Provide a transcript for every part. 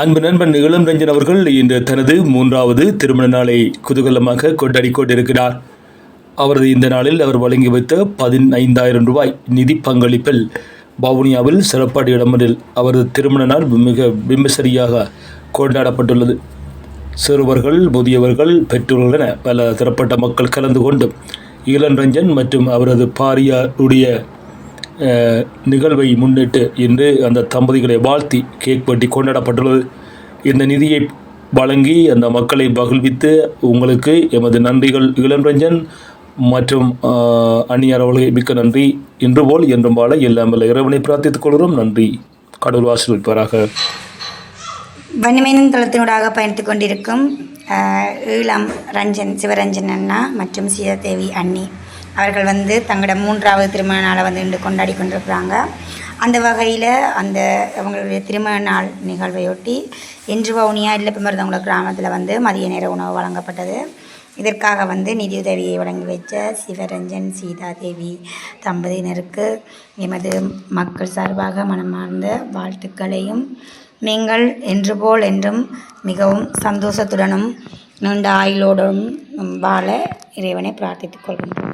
அன்பு நண்பன் இளம் ரஞ்சன் அவர்கள் இன்று தனது மூன்றாவது திருமண நாளை குதூகலமாக கொண்டாடி கொண்டிருக்கிறார். அவரது இந்த நாளில் அவர் வழங்கி வைத்த பதினைந்தாயிரம் ரூபாய் நிதி பங்களிப்பில் வவுனியாவில் சிறப்பாடு இடமொன்றில் அவரது திருமண நாள் மிக விமர்சரியாக கொண்டாடப்பட்டுள்ளது. சிறுவர்கள் முதியவர்கள் பெற்றோர்கள் என பல திறப்பட்ட மக்கள் கலந்து கொண்டு இளன் ரஞ்சன் மற்றும் அவரது பாரியாருடைய நிகழ்வை முன்னிட்டு இன்று அந்த தம்பதிகளை வாழ்த்தி கேக் வெட்டி கொண்டாடப்பட்டுள்ளது. இந்த நிதியை வழங்கி அந்த மக்களை மகிழ்வித்து உங்களுக்கு எமது நன்றிகள் இளம் ரஞ்சன் மற்றும் அஹ், அந்நியார் மிக்க நன்றி. இன்று போல் என்றும் வாழ எல்லாம் இறைவனை பிரார்த்தித்துக் கொள்கிறோம். நன்றி. கடவுள் ஆசீர்வதிப்பாராக. வன்னிமேனன் தளத்தினூடாக பயணித்துக் கொண்டிருக்கும் ஈழம் ரஞ்சன் சிவரஞ்சன் அண்ணா மற்றும் சீதாதேவி அண்ணி. அவர்கள் வந்து தங்களோட மூன்றாவது திருமண நாளை வந்து இன்று கொண்டாடி கொண்டிருக்கிறாங்க. அந்த வகையில் அந்த அவங்களுடைய திருமண நாள் நிகழ்வையொட்டி இன்று வவுனியா இல்லப்பமருதங்குள கிராமத்தில் வந்து மதிய நேர உணவு வழங்கப்பட்டது. இதற்காக வந்து நிதியுதவியை வழங்கி வைச்ச சிவரஞ்சன் சீதாதேவி தம்பதியினருக்கு எமது மக்கள் சார்பாக மனமார்ந்த வாழ்த்துக்களையும். நீங்கள் என்று போல் என்றும் மிகவும் சந்தோஷத்துடனும் நீண்ட ஆயுளோடும் வாழ இறைவனை பிரார்த்தித்துக் கொள்கின்றோம்.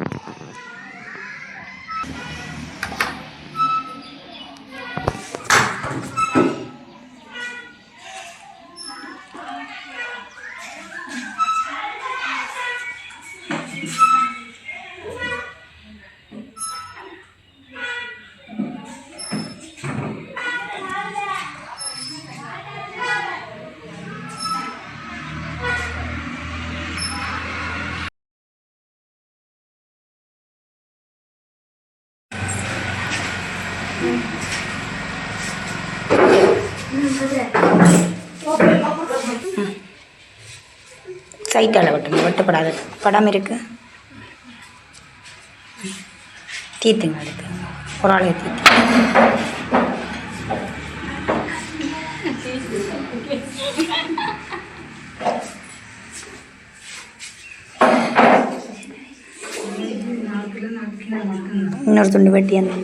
சைட்டால் வெட்டணும் வெட்டப்படாது. படம் இருக்கு. தீர்த்துங்க அதுக்கு. ஒரு ஆளை தீத்து. இன்னொரு துண்டு வெட்டி அந்த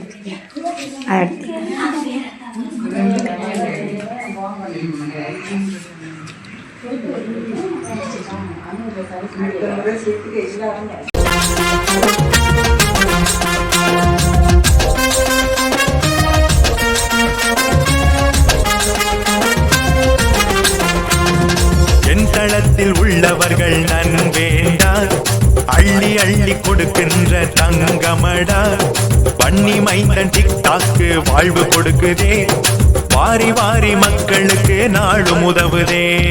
என் தளத்தில் உள்ளவர்கள் நன் வேண்டார் அள்ளி அள்ளி கொடுக்கின்ற தங்கமடா. பண்ணி மைந்தன் டிக்டாக்கு வாழ்வு கொடுக்குதே. வாரி வாரி மக்களுக்கு நாடும் உதவுதே.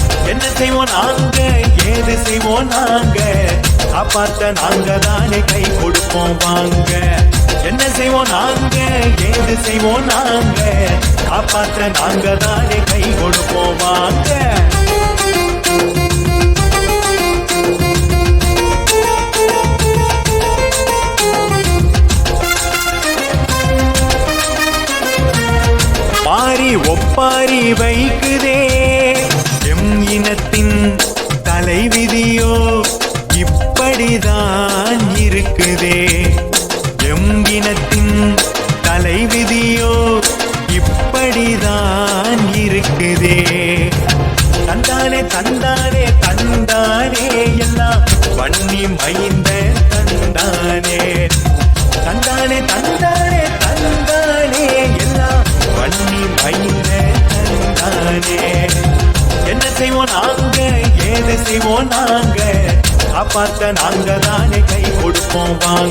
என்ன செய்வோம் நாங்க? ஏது செய்வோம் நாங்க? காப்பாத்த நாங்க தானே கை கொடுப்போம் வாங்க. என்ன செய்வோம் நாங்க? ஏது செய்வோம் நாங்க? காப்பாத்த நாங்க தானே கை கொடுப்போம் வாங்க. பாரி ஒப்பாரி வைக்குதே. தலைவிதியோ இப்படிதான் இருக்குதே. எம் இனத்தின் தலைவிதியோ இப்படிதான் இருக்குதே. தந்தானே தந்தானே தந்தானே எல்லாம் வன்னி மைந்த தந்தானே. தந்தானே தந்தானே தந்தானே எல்லாம் வன்னி மைந்த தந்தானே. அறிவோம் நாங்க. காப்பாத்த நாங்க தானே கை கொடுப்போம் வாங்க.